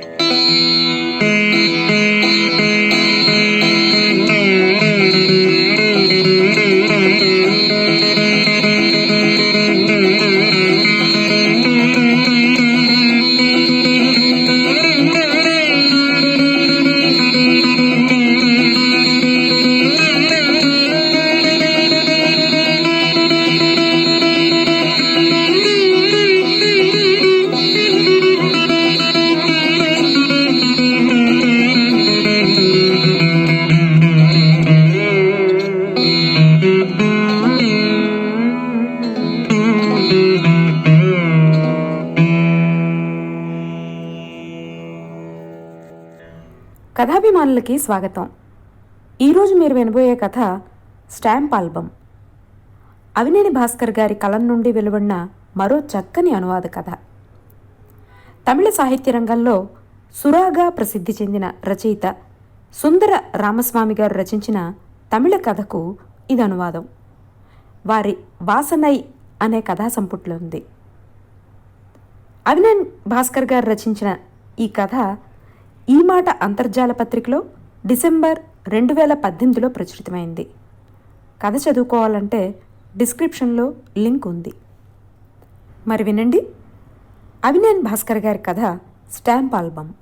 Música మానులకి స్వాగతం. ఈరోజు మీరు వినబోయే కథ స్టాంప్ ఆల్బమ్. అవినేని భాస్కర్ గారి కలం నుండి వెలువడిన మరో చక్కని అనువాద కథ. తమిళ సాహిత్య రంగంలో సురాగా ప్రసిద్ధి చెందిన రచయిత సుందర రామస్వామి గారు రచించిన తమిళ కథకు ఇది అనువాదం. వారి వాసనై అనే కథా సంపుట్లో ఉంది. అవినేన్ భాస్కర్ గారు రచించిన ఈ కథ ఈ మాట అంతర్జాల పత్రికలో డిసెంబర్ రెండు వేల పద్దెనిమిదిలో ప్రచురితమైంది. కథ చదువుకోవాలంటే డిస్క్రిప్షన్లో లింక్ ఉంది. మరి వినండి. అవినేన్ భాస్కర్ గారి కథ స్టాంప్ ఆల్బమ్.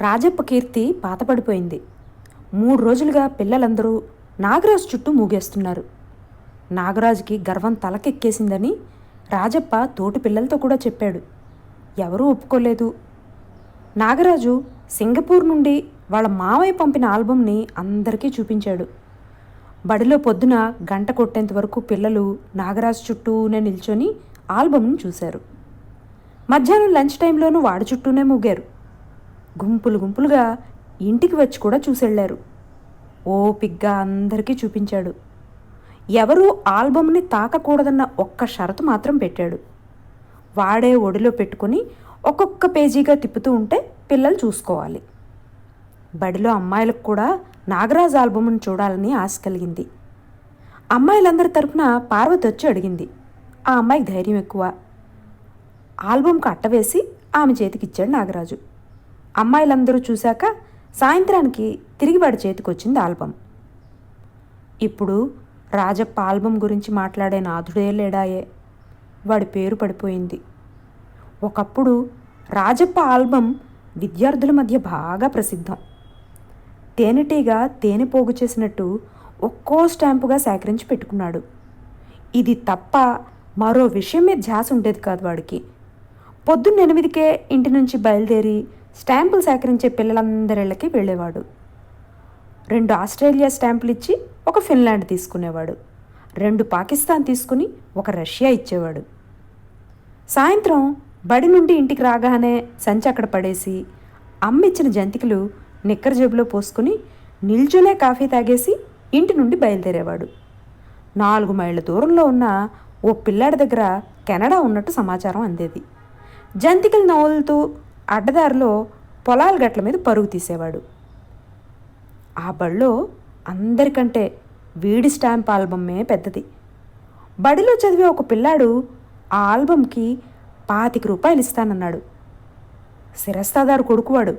రాజప్ప కీర్తి పాతపడిపోయింది. మూడు రోజులుగా పిల్లలందరూ నాగరాజు చుట్టూ మూగేస్తున్నారు. నాగరాజుకి గర్వం తలకెక్కేసిందని రాజప్ప తోటి పిల్లలతో కూడా చెప్పాడు. ఎవరూ ఒప్పుకోలేదు. నాగరాజు సింగపూర్ నుండి వాళ్ళ మావయ్య పంపిన ఆల్బమ్ని అందరికీ చూపించాడు. బడిలో పొద్దున గంట కొట్టేంత వరకు పిల్లలు నాగరాజు చుట్టూనే నిల్చొని ఆల్బమ్ని చూశారు. మధ్యాహ్నం లంచ్ టైంలోనూ వాడి చుట్టూనే మూగారు. గుంపులు గుంపులుగా ఇంటికి వచ్చి కూడా చూసెళ్ళారు. ఓపిగ్గా అందరికీ చూపించాడు. ఎవరూ ఆల్బమ్ని తాకకూడదన్న ఒక్క షరతు మాత్రం పెట్టాడు. వాడే ఒడిలో పెట్టుకుని ఒక్కొక్క పేజీగా తిప్పుతూ ఉంటే పిల్లలు చూసుకోవాలి. బడిలో అమ్మాయిలకు కూడా నాగరాజ్ ఆల్బమ్ను చూడాలని ఆశ కలిగింది. అమ్మాయిలందరి తరపున పార్వతి వచ్చి అడిగింది ఆ అమ్మాయికి ధైర్యం ఎక్కువ. ఆల్బమ్కి అట్టవేసి ఆమె చేతికిచ్చాడు నాగరాజు. అమ్మాయిలందరూ చూశాక సాయంత్రానికి తిరిగి వాడి చేతికొచ్చింది ఆల్బమ్. ఇప్పుడు రాజప్ప ఆల్బమ్ గురించి మాట్లాడే నాథుడే లేడాయే. వాడి పేరు పడిపోయింది. ఒకప్పుడు రాజప్ప ఆల్బం విద్యార్థుల మధ్య బాగా ప్రసిద్ధం. తేనెటీగ తేనె పోగు చేసినట్టు ఒక్కో స్టాంపుగా సేకరించి పెట్టుకున్నాడు. ఇది తప్ప మరో విషయం మీద ధ్యాస ఉండేది కాదు వాడికి. పొద్దున్న ఎనిమిదికే ఇంటి నుంచి బయలుదేరి స్టాంపులు సేకరించే పిల్లలందరిళ్ళకి వెళ్ళేవాడు. రెండు ఆస్ట్రేలియా స్టాంపులు ఇచ్చి ఒక ఫిన్లాండ్ తీసుకునేవాడు. రెండు పాకిస్తాన్ తీసుకుని ఒక రష్యా ఇచ్చేవాడు. సాయంత్రం బడి నుండి ఇంటికి రాగానే సంచి అక్కడ పడేసి అమ్మిచ్చిన జంతికలు నిక్కర జేబులో పోసుకుని నిల్చునే కాఫీ తాగేసి ఇంటి నుండి బయలుదేరేవాడు. నాలుగు మైళ్ళ దూరంలో ఉన్న ఓ పిల్లాడి దగ్గర కెనడా ఉన్నట్టు సమాచారం అందేది. జంతికలు నవ్వులుతూ అడ్డదారిలో పొలాల గట్ల మీద పరుగు తీసేవాడు. ఆ బడిలో అందరికంటే వీడి స్టాంప్ ఆల్బమే పెద్దది. బడిలో చదివే ఒక పిల్లాడు ఆ ఆల్బంకి పాతిక రూపాయలు ఇస్తానన్నాడు. శిరస్తాదారు కొడుకువాడు.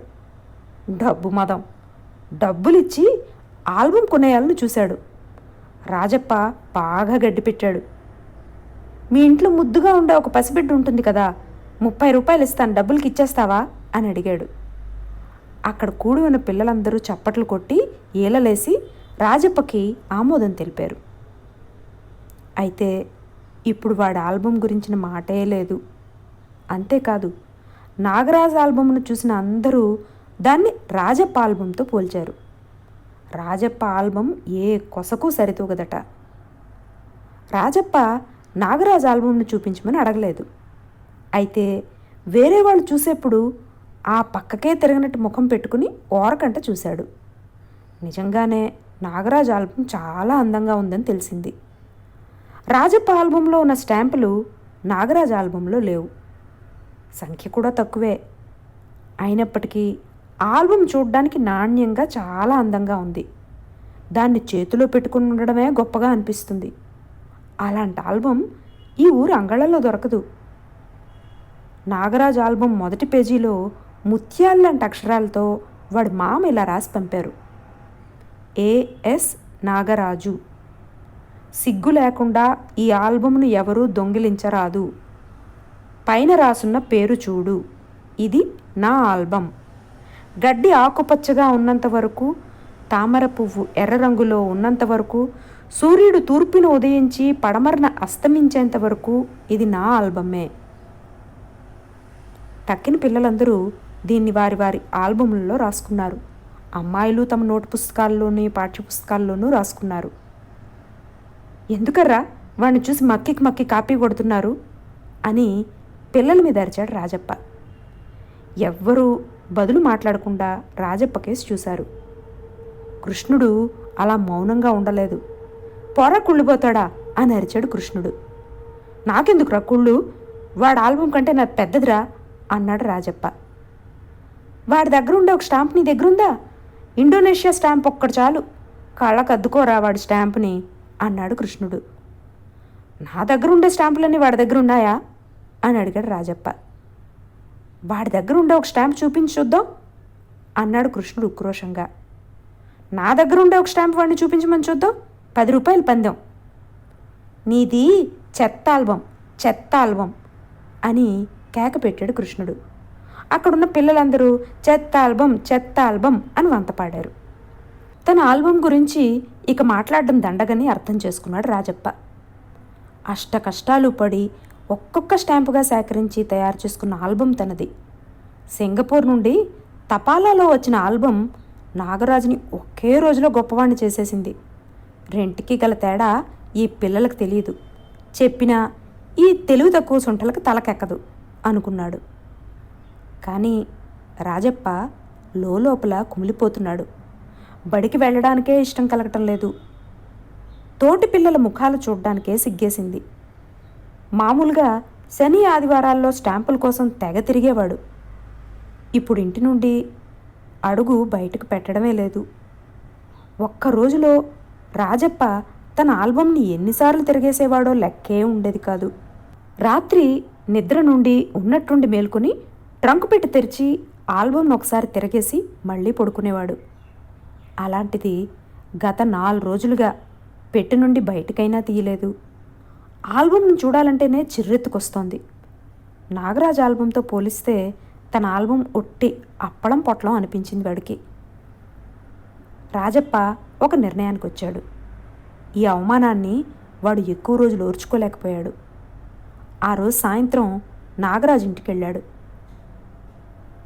డబ్బు మదం. డబ్బులిచ్చి ఆల్బం కొనేయాలని చూశాడు. రాజప్ప బాగా గడ్డి పెట్టాడు. మీ ఇంట్లో ముద్దుగా ఉండే ఒక పసిబిడ్డ ఉంటుంది కదా ముప్పై రూపాయలు ఇస్తాను డబ్బులకి ఇచ్చేస్తావా? అని అడిగాడు. అక్కడ కూడి ఉన్న పిల్లలందరూ చప్పట్లు కొట్టి ఏలలేసి రాజప్పకి ఆమోదం తెలిపారు. అయితే ఇప్పుడు వాడి ఆల్బం గురించిన మాటే లేదు. అంతేకాదు నాగరాజ్ ఆల్బమ్ను చూసిన అందరూ దాన్ని రాజప్ప ఆల్బంతో పోల్చారు. రాజప్ప ఆల్బం ఏ కొసకు సరితూగదట. రాజప్ప నాగరాజ్ ఆల్బంను చూపించమని అడగలేదు. అయితే వేరే వాళ్ళు చూసేప్పుడు ఆ పక్కకే తిరగనట్టు ముఖం పెట్టుకుని ఓరకంట చూశాడు. నిజంగానే నాగరాజ్ ఆల్బం చాలా అందంగా ఉందని తెలిసింది. రాజప్ప ఆల్బంలో ఉన్న స్టాంపులు నాగరాజ్ ఆల్బంలో లేవు. సంఖ్య కూడా తక్కువే. అయినప్పటికీ ఆల్బం చూడడానికి నాణ్యంగా చాలా అందంగా ఉంది. దాన్ని చేతిలో పెట్టుకుని ఉండడమే గొప్పగా అనిపిస్తుంది. అలాంటి ఆల్బం ఈ ఊరు అంగళ్ళలో దొరకదు. నాగరాజ్ ఆల్బం మొదటి పేజీలో ముత్యాల్లాంటి అక్షరాలతో వాడి మామ ఇలా రాసి పంపారు. A S Nagaraju. సిగ్గు లేకుండా ఈ ఆల్బమ్ను ఎవరూ దొంగిలించరాదు. పైన రాసున్న పేరు చూడు. ఇది నా ఆల్బం గడ్డి ఆకుపచ్చగా ఉన్నంత వరకు తామర పువ్వు ఎర్ర రంగులో ఉన్నంత వరకు సూర్యుడు తూర్పును ఉదయించి పడమరన అస్తమించేంత వరకు ఇది నా ఆల్బమే. తక్కిన పిల్లలందరూ దీన్ని వారి వారి ఆల్బములలో రాసుకున్నారు. అమ్మాయిలు తమ నోటు పుస్తకాల్లోని పాఠ్యపుస్తకాల్లోనూ రాసుకున్నారు. ఎందుకర్రా వాడిని చూసి మక్కికి మక్కి కాపీ కొడుతున్నారు అని పిల్లల మీద అరిచాడు రాజప్ప. ఎవ్వరూ బదులు మాట్లాడకుండా రాజప్ప కేసు చూశారు. కృష్ణుడు అలా మౌనంగా ఉండలేదు. పొర కుళ్ళిపోతాడా అని అరిచాడు కృష్ణుడు. నాకెందుకురా కుళ్ళు? వాడి ఆల్బం కంటే నాకు పెద్దదిరా అన్నాడు రాజప్ప. వాడి దగ్గర ఉండే ఒక స్టాంప్ నీ దగ్గరుందా? ఇండోనేషియా స్టాంప్ ఒక్కడు చాలు. కళ్ళకు అద్దుకోరా వాడి స్టాంప్ని? అన్నాడు కృష్ణుడు. నా దగ్గర ఉండే స్టాంపులన్నీ వాడి దగ్గర ఉన్నాయా అని అడిగాడు రాజప్ప. వాడి దగ్గర ఉండే ఒక స్టాంప్ చూపించి చూద్దాం అన్నాడు కృష్ణుడు ఉక్రోషంగా. నా దగ్గర ఉండే ఒక స్టాంప్ వాడిని చూపించమని చూద్దాం పది రూపాయలు పందెం. నీది చెత్త ఆల్బం చెత్త ఆల్బం అని కేక పెట్టాడు కృష్ణుడు. అక్కడున్న పిల్లలందరూ చెత్త ఆల్బం చెత్త ఆల్బం అని వంతపాడారు. తన ఆల్బం గురించి ఇక మాట్లాడడం దండగని అర్థం చేసుకున్నాడు రాజప్ప. అష్ట కష్టాలు పడి ఒక్కొక్క స్టాంపుగా సేకరించి తయారు చేసుకున్న ఆల్బం తనది. సింగపూర్ నుండి తపాలాలో వచ్చిన ఆల్బం నాగరాజుని ఒకే రోజులో గొప్పవాణ్ణి చేసేసింది. రెంటికి గల తేడా ఈ పిల్లలకు తెలియదు చెప్పినా ఈ తెలివి తక్కువ సొంటలకు తలకెక్కదు అనుకున్నాడు. కానీ రాజప్ప లోపల కుమిలిపోతున్నాడు. బడికి వెళ్ళడానికే ఇష్టం కలగటం లేదు. తోటి పిల్లల ముఖాలు చూడ్డానికే సిగ్గేసింది. మామూలుగా శని ఆదివారాల్లో స్టాంపుల కోసం తెగ తిరిగేవాడు. ఇప్పుడు ఇంటి నుండి అడుగు బయటకు పెట్టడమే లేదు. ఒక్క రోజులో రాజప్ప తన ఆల్బంని ఎన్నిసార్లు తిరిగేసేవాడో లెక్కే ఉండేది కాదు. రాత్రి నిద్ర నుండి ఉన్నట్టుండి మేల్కొని ట్రంక్ పెట్టి తెరిచి ఆల్బమ్ను ఒకసారి తిరగేసి మళ్ళీ పడుకునేవాడు. అలాంటిది గత నాలుగు రోజులుగా పెట్టి నుండి బయటకైనా తీయలేదు. ఆల్బమ్ను చూడాలంటేనే చిర్రెత్తుకొస్తోంది. నాగరాజ్ ఆల్బంతో పోలిస్తే తన ఆల్బం ఒట్టి అప్పడం పొట్లం అనిపించింది వాడికి. రాజప్ప ఒక నిర్ణయానికి వచ్చాడు ఈ అవమానాన్ని వాడు ఎక్కువ రోజులు ఓర్చుకోలేకపోయాడు. ఆ రోజు సాయంత్రం నాగరాజు ఇంటికి వెళ్ళాడు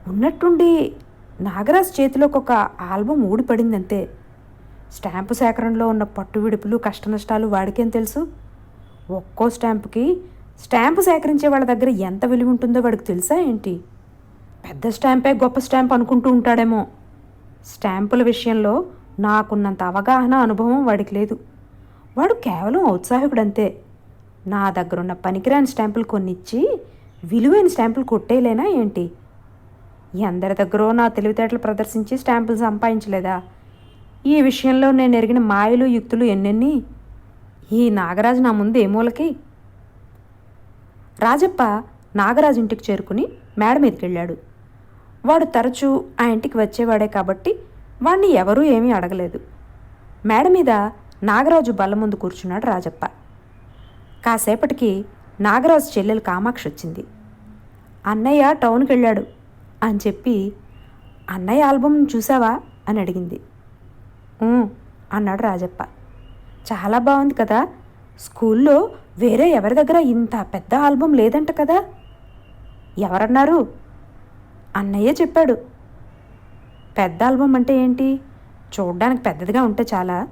ఉన్నట్టుండి నాగరాజ్ చేతిలోకి ఒక ఆల్బం ఊడిపడిందంతే. స్టాంపు సేకరణలో ఉన్న పట్టు విడుపులు కష్టనష్టాలు వాడికేం తెలుసు? ఒక్కో స్టాంపుకి స్టాంపు సేకరించే వాళ్ళ దగ్గర ఎంత విలువ ఉంటుందో వాడికి తెలుసా ఏంటి? పెద్ద స్టాంపే గొప్ప స్టాంప్ అనుకుంటూ ఉంటాడేమో. స్టాంపుల విషయంలో నాకున్నంత అవగాహన అనుభవం వాడికి లేదు. వాడు కేవలం ఔత్సాహికుడంతే. నా దగ్గరున్న పనికిరాని స్టాంపులు కొన్ని ఇచ్చి విలువైన స్టాంపులు కొట్టేయలేనా ఏంటి? ఎందరి దగ్గరో నా తెలివితేటలు ప్రదర్శించి స్టాంపులు సంపాదించలేదా? ఈ విషయంలో నేను ఎరిగిన మాయలు యుక్తులు ఎన్నెన్ని? ఈ నాగరాజు నా ముందు ఏమూలకి రాజప్ప నాగరాజు ఇంటికి చేరుకుని మేడ మీదకి వెళ్ళాడు వాడు తరచూ ఆ ఇంటికి వచ్చేవాడే కాబట్టి వాణ్ణి ఎవరూ ఏమీ అడగలేదు. మేడ మీద నాగరాజు బల్ల ముందు కూర్చున్నాడు రాజప్ప. కాసేపటికి నాగరాజు చెల్లెలు కామాక్షి వచ్చింది. అన్నయ్య టౌన్కి వెళ్ళాడు అని చెప్పి అన్నయ్య ఆల్బమ్ చూసావా? అని అడిగింది. అన్నాడు రాజప్ప. చాలా బాగుంది కదా. స్కూల్లో వేరే ఎవరి దగ్గర ఇంత పెద్ద ఆల్బం లేదంట కదా? ఎవరన్నారు? అన్నయ్య చెప్పాడు. పెద్ద ఆల్బం అంటే ఏంటి? చూడ్డానికి పెద్దదిగా ఉంటే చాలా.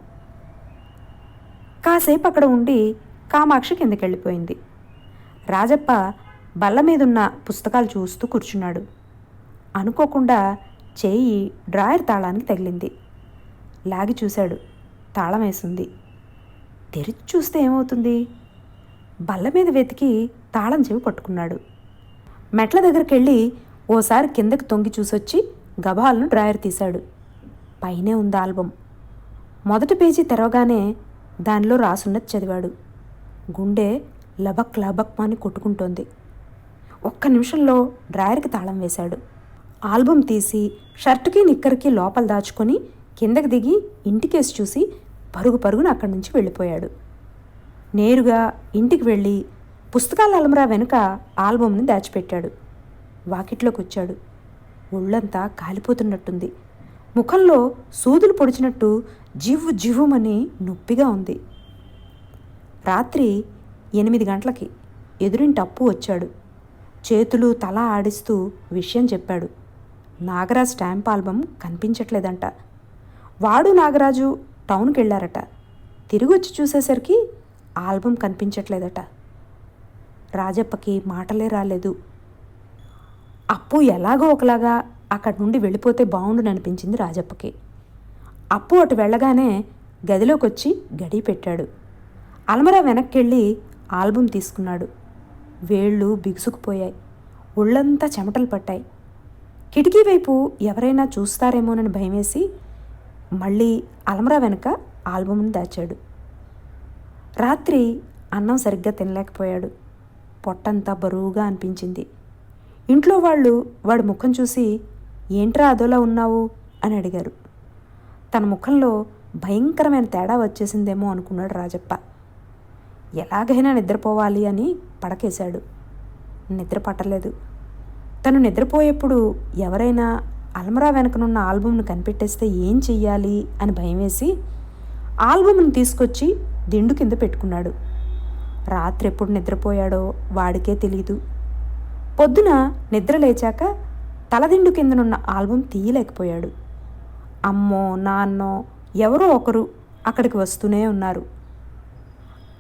కాసేపు అక్కడ ఉండి కామాక్షి కిందకి వెళ్ళిపోయింది రాజప్ప బల్ల మీదున్న పుస్తకాలు చూస్తూ కూర్చున్నాడు. అనుకోకుండా చేయి డ్రాయర్ తాళానికి తగిలింది. లాగి చూశాడు. తాళం వేసింది. తెరిచి చూస్తే ఏమవుతుంది? బల్ల మీద వెతికి తాళం చెవి పట్టుకున్నాడు. మెట్ల దగ్గరికి వెళ్ళి ఓసారి కిందకి తొంగి చూసొచ్చి గబాలను డ్రాయర్ తీశాడు. పైనే ఉంది ఆల్బం. మొదటి పేజీ తెరవగానే దానిలో రాసున్నది చదివాడు. గుండె లబక్ లబక్ అని కొట్టుకుంటోంది. ఒక్క నిమిషంలో డ్రాయర్కి తాళం వేశాడు. ఆల్బమ్ తీసి షర్టుకి నిక్కర్కి లోపల దాచుకొని కిందకి దిగి ఇంటికేసి చూసి పరుగు పరుగున అక్కడి నుంచి వెళ్ళిపోయాడు. నేరుగా ఇంటికి వెళ్ళి పుస్తకాల అలమరా వెనుక ఆల్బమ్ని దాచిపెట్టాడు. వాకిట్లోకి వచ్చాడు. ఒళ్ళంతా కాలిపోతున్నట్టుంది. ముఖంలో సూదులు పొడిచినట్టు జివ్వు జివ్వుమని నొప్పిగా ఉంది. రాత్రి ఎనిమిది గంటలకి ఎదురింటి అప్పు వచ్చాడు. చేతులు తల ఆడిస్తూ విషయం చెప్పాడు. నాగరాజ్ స్టాంప్ ఆల్బమ్ కనిపించట్లేదంట. వాడు నాగరాజు టౌన్కి వెళ్ళారట. తిరిగి వచ్చి చూసేసరికి ఆల్బమ్ కనిపించట్లేదట. రాజప్పకి మాటలే రాలేదు. అప్పు ఎలాగో ఒకలాగా అక్కడి నుండి వెళ్ళిపోతే బాగుండు అనిపించింది రాజప్పకి. అప్పు అటు వెళ్ళగానే గదిలోకి వచ్చి గడి పెట్టాడు. అలమరా వెనక్కెళ్ళి ఆల్బమ్ తీసుకున్నాడు. వేళ్ళు బిగుసుకుపోయాయి. ఒళ్ళంతా చెమటలు పట్టాయి. కిటికీ వైపు ఎవరైనా చూస్తారేమోనని భయమేసి మళ్ళీ అలమరా వెనక ఆల్బమ్ని దాచాడు. రాత్రి అన్నం సరిగ్గా తినలేకపోయాడు. పొట్టంతా బరువుగా అనిపించింది. ఇంట్లో వాళ్ళు వాడి ముఖం చూసి ఏంట్రా అదోలా ఉన్నావు? అని అడిగారు. తన ముఖంలో భయంకరమైన తేడా వచ్చేసిందేమో అనుకున్నాడు రాజప్ప. ఎలాగైనా నిద్రపోవాలి అని పడకేశాడు. నిద్ర పట్టలేదు. తను నిద్రపోయేప్పుడు ఎవరైనా అల్మరా వెనకనున్న ఆల్బమ్ను కనిపెట్టేస్తే ఏం చెయ్యాలి అని భయమేసి ఆల్బమ్ను తీసుకొచ్చి దిండు కింద పెట్టుకున్నాడు. రాత్రి ఎప్పుడు నిద్రపోయాడో వాడికే తెలియదు పొద్దున నిద్ర లేచాక తలదిండు కిందనున్న ఆల్బమ్ తీయలేకపోయాడు. అమ్మో నాన్నో ఎవరో ఒకరు అక్కడికి వస్తూనే ఉన్నారు.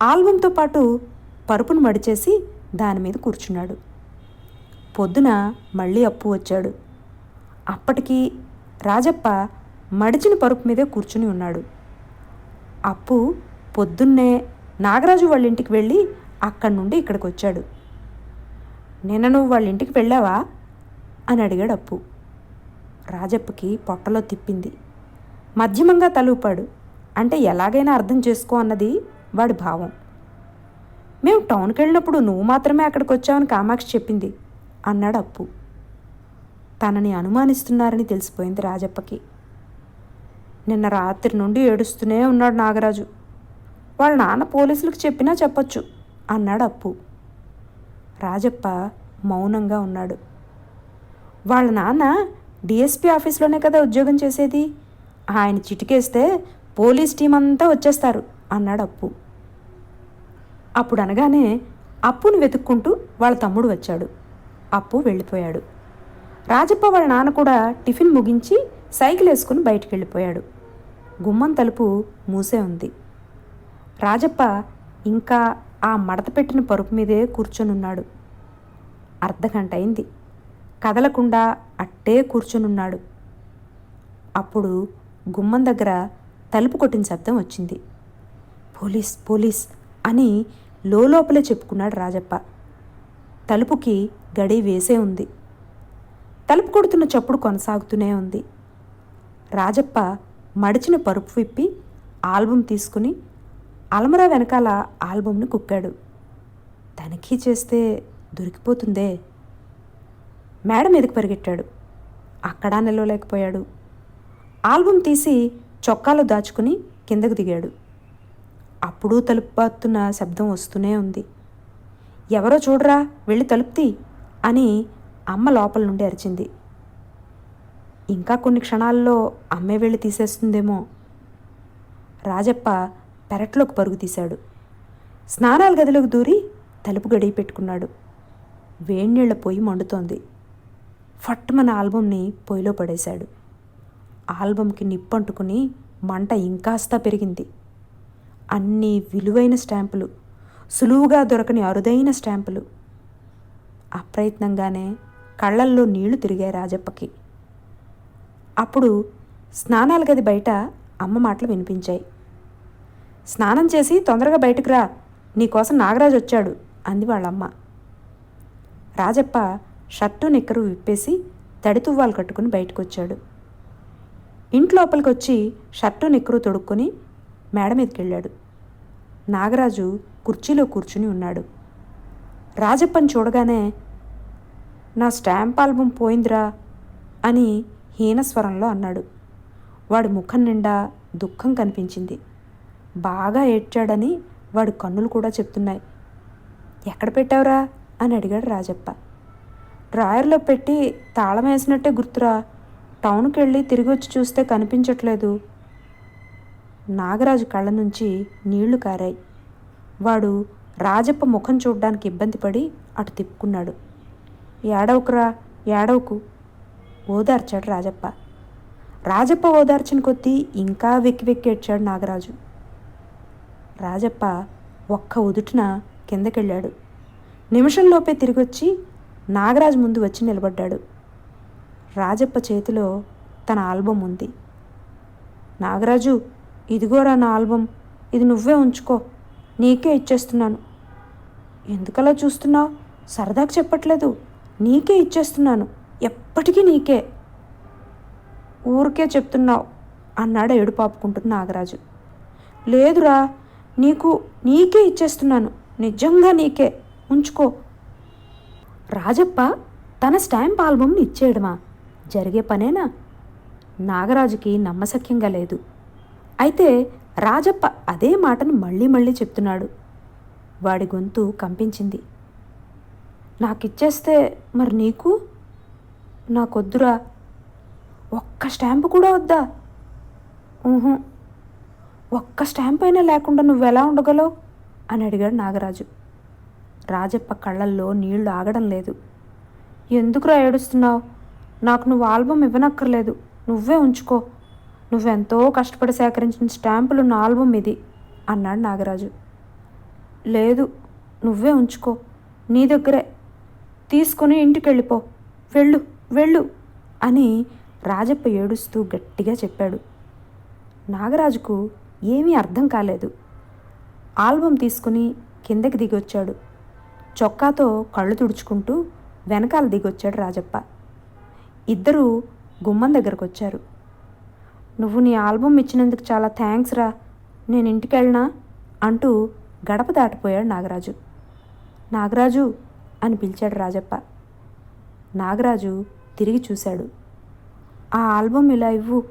ఆల్బంతో పాటు పరుపును మడిచేసి దాని మీద కూర్చున్నాడు. పొద్దున మళ్ళీ అప్పు వచ్చాడు. అప్పటికి రాజప్ప మడిచిన పరుపు మీదే కూర్చుని ఉన్నాడు. అప్పు పొద్దున్నే నాగరాజు వాళ్ళ ఇంటికి వెళ్ళి అక్కడి నుండి ఇక్కడికి వచ్చాడు. నిన్న నువ్వు వాళ్ళ ఇంటికి వెళ్ళావా? అని అడిగాడు అప్పు. రాజప్పకి పొట్టలో తిప్పింది. మధ్యమంగా తలూపాడు. అంటే ఎలాగైనా అర్థం చేసుకో అన్నది వాడి భావం. మేము టౌన్కి వెళ్ళినప్పుడు నువ్వు మాత్రమే అక్కడికి వచ్చావని కామాక్షి చెప్పింది. అన్నాడు అప్పు తనని అనుమానిస్తున్నారని తెలిసిపోయింది రాజప్పకి. నిన్న రాత్రి నుండి ఏడుస్తూనే ఉన్నాడు నాగరాజు. వాళ్ళ నాన్న పోలీసులకు చెప్పినా చెప్పొచ్చు అన్నాడు అప్పు రాజప్ప మౌనంగా ఉన్నాడు. వాళ్ళ నాన్న డిఎస్పీ ఆఫీస్లోనే కదా ఉద్యోగం చేసేది? ఆయన చిటికేస్తే పోలీస్ టీం అంతా వచ్చేస్తారు అన్నాడు అప్పు అప్పుడు అనగానే అప్పును వెతుక్కుంటూ వాళ్ళ తమ్ముడు వచ్చాడు. అప్పు వెళ్ళిపోయాడు. రాజప్ప వాళ్ళ నాన్న కూడా టిఫిన్ ముగించి సైకిల్ వేసుకుని బయటికి వెళ్ళిపోయాడు గుమ్మం తలుపు మూసే ఉంది. రాజప్ప ఇంకా ఆ మడత పెట్టిన పరుపు మీదే కూర్చొనున్నాడు. అర్ధగంట అయింది. కదలకుండా అట్టే కూర్చొనున్నాడు. అప్పుడు గుమ్మం దగ్గర తలుపు కొట్టిన శబ్దం వచ్చింది. పోలీస్ పోలీస్ అని లోపలే చెప్పుకున్నాడు రాజప్ప. తలుపుకి గడి వేసే ఉంది. తలుపు కొడుతున్న చప్పుడు కొనసాగుతూనే ఉంది. రాజప్ప మడిచిన పరుపు విప్పి ఆల్బమ్ తీసుకుని అలమరా వెనకాల ఆల్బంను కుక్కాడు. తనిఖీ చేస్తే దొరికిపోతుందే. మేడ మీదకి పరిగెట్టాడు. అక్కడా నిలవలేకపోయాడు. ఆల్బం తీసి చొక్కాలో దాచుకుని కిందకు దిగాడు. అప్పుడు తలుపుతున్న శబ్దం వస్తూనే ఉంది. ఎవరో చూడరా వెళ్ళి తలుపుతీ అని అమ్మ లోపల నుండి అరిచింది. ఇంకా కొన్ని క్షణాల్లో అమ్మే వెళ్ళి తీసేస్తుందేమో. రాజప్ప పెరట్లోకి పరుగు తీశాడు. స్నానాల గదిలోకి దూరి తలుపు గడియ పెట్టుకున్నాడు. వేణీళ్ళ పొయ్యి మండుతోంది. ఫట్మన ఆల్బంని పొయ్యిలో పడేశాడు. ఆల్బంకి నిప్పంటుకుని మంట ఇంకాస్తా పెరిగింది. అన్ని విలువైన స్టాంపులు సులువుగా దొరకని అరుదైన స్టాంపులు. అప్రయత్నంగానే కళ్ళల్లో నీళ్ళు తిరిగాయి రాజప్పకి. అప్పుడు స్నానాల గది బయట అమ్మ మాటలు వినిపించాయి. స్నానం చేసి తొందరగా బయటకు రా నీకోసం నాగరాజు వచ్చాడు అంది వాళ్ళమ్మ. రాజప్ప షర్టు నిక్కరు విప్పేసి తడి తువ్వాలు కట్టుకుని బయటకు వచ్చాడు ఇంట్లోపలికి వచ్చి షర్టు నిక్కరు తొడుక్కొని మేడ మీదకి వెళ్ళాడు నాగరాజు కుర్చీలో కూర్చుని ఉన్నాడు. రాజప్పని చూడగానే నా స్టాంప్ ఆల్బం పోయిందిరా అని హీనస్వరంలో అన్నాడు. వాడి ముఖం నిండా దుఃఖం కనిపించింది. బాగా ఏడ్చాడని వాడి కన్నులు కూడా చెప్తున్నాయి. ఎక్కడ పెట్టావురా? అని అడిగాడు రాజప్ప. డ్రాయర్లో పెట్టి తాళం వేసినట్టే గుర్తురా. టౌన్కి వెళ్ళి తిరిగి వచ్చి చూస్తే కనిపించట్లేదు. నాగరాజు కళ్ళ నుంచి నీళ్ళు కారాయి. వాడు రాజప్ప ముఖం చూడ్డానికి ఇబ్బంది పడి అటు తిప్పుకున్నాడు. ఏడవకురా ఏడవకు ఓదార్చాడు రాజప్ప. రాజప్ప ఓదార్చిన కొద్దీ ఇంకా వెక్కి వెక్కి ఏడ్చాడు నాగరాజు. రాజప్ప ఒక్క ఉదుటిన కిందకెళ్ళాడు. నిమిషంలోపే తిరిగొచ్చి నాగరాజు ముందు వచ్చి నిలబడ్డాడు. రాజప్ప చేతిలో తన ఆల్బం ఉంది. నాగరాజు ఇదిగోరా నా ఆల్బం ఇది నువ్వే ఉంచుకో నీకే ఇచ్చేస్తున్నాను. ఎందుకలా చూస్తున్నావు? సరదాగా చెప్పట్లేదు. నీకే ఇచ్చేస్తున్నాను. ఎప్పటికీ నీకే. ఊరికే చెప్తున్నావు అన్నాడు ఏడుపాపుకుంటున్న నాగరాజు. లేదురా నీకు నీకే ఇచ్చేస్తున్నాను. నిజంగా నీకే. ఉంచుకో. రాజప్ప తన స్టాంప్ ఆల్బమ్ని ఇచ్చేయడమా? జరిగే పనేనా? నాగరాజుకి నమ్మశక్యంగా లేదు. అయితే రాజప్ప అదే మాటను మళ్ళీ మళ్ళీ చెప్తున్నాడు. వాడి గొంతు కంపించింది. నాకిచ్చేస్తే మరి నీకు? నాకొద్దురా. ఒక్క స్టాంపు కూడా వద్దా? ఊహు. ఒక్క స్టాంప్ అయినా లేకుండా నువ్వెలా ఉండగలవు? అని అడిగాడు నాగరాజు. రాజప్ప కళ్ళల్లో నీళ్ళు ఆగడం లేదు. ఎందుకురా ఏడుస్తున్నావు? నాకు నువ్వు ఆల్బమ్ ఇవ్వనక్కర్లేదు. నువ్వే ఉంచుకో. నువ్వెంతో కష్టపడి సేకరించిన స్టాంపులు ఉన్న ఆల్బమ్ ఇది అన్నాడు నాగరాజు. లేదు నువ్వే ఉంచుకో. నీ దగ్గరే. తీసుకొని ఇంటికి వెళ్ళిపో వెళ్ళు వెళ్ళు అని రాజప్ప ఏడుస్తూ గట్టిగా చెప్పాడు. నాగరాజుకు ఏమీ అర్థం కాలేదు. ఆల్బం తీసుకుని కిందకి దిగొచ్చాడు. చొక్కాతో కళ్ళు తుడుచుకుంటూ వెనకాల దిగొచ్చాడు రాజప్ప. ఇద్దరూ గుమ్మం దగ్గరకు వచ్చారు నువ్వు నీ ఆల్బమ్ ఇచ్చినందుకు చాలా థ్యాంక్స్ రా. నేను ఇంటికి వెళ్ళినా? అంటూ గడప దాటిపోయాడు నాగరాజు. నాగరాజు అని పిలిచాడు రాజప్ప. నాగరాజు తిరిగి చూశాడు. ఆ ఆల్బమ్ ఇలా ఇవ్వు.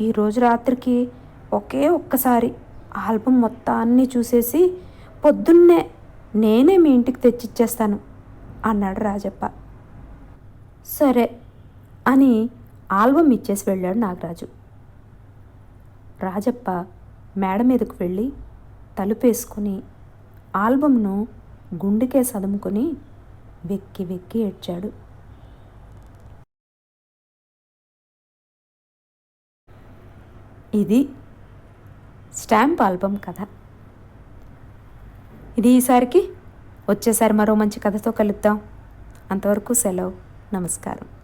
ఈరోజు రాత్రికి ఒకే ఒక్కసారి ఆల్బమ్ మొత్తాన్ని చూసేసి పొద్దున్నే నేనే మీ ఇంటికి తెచ్చిచ్చేస్తాను అన్నాడు రాజప్ప. సరే అని ఆల్బమ్ ఇచ్చేసి వెళ్ళాడు నాగరాజు. రాజప్ప మేడ మీదకు వెళ్ళి తలుపేసుకుని ఆల్బమ్ను గుండెకే సదుముకొని వెక్కి వెక్కి ఏడ్చాడు. ఇది స్టాంప్ ఆల్బమ్ కథ. ఇది ఈసారికి వచ్చేసారి మరో మంచి కథతో కలుద్దాం. అంతవరకు సెలవు. నమస్కారం.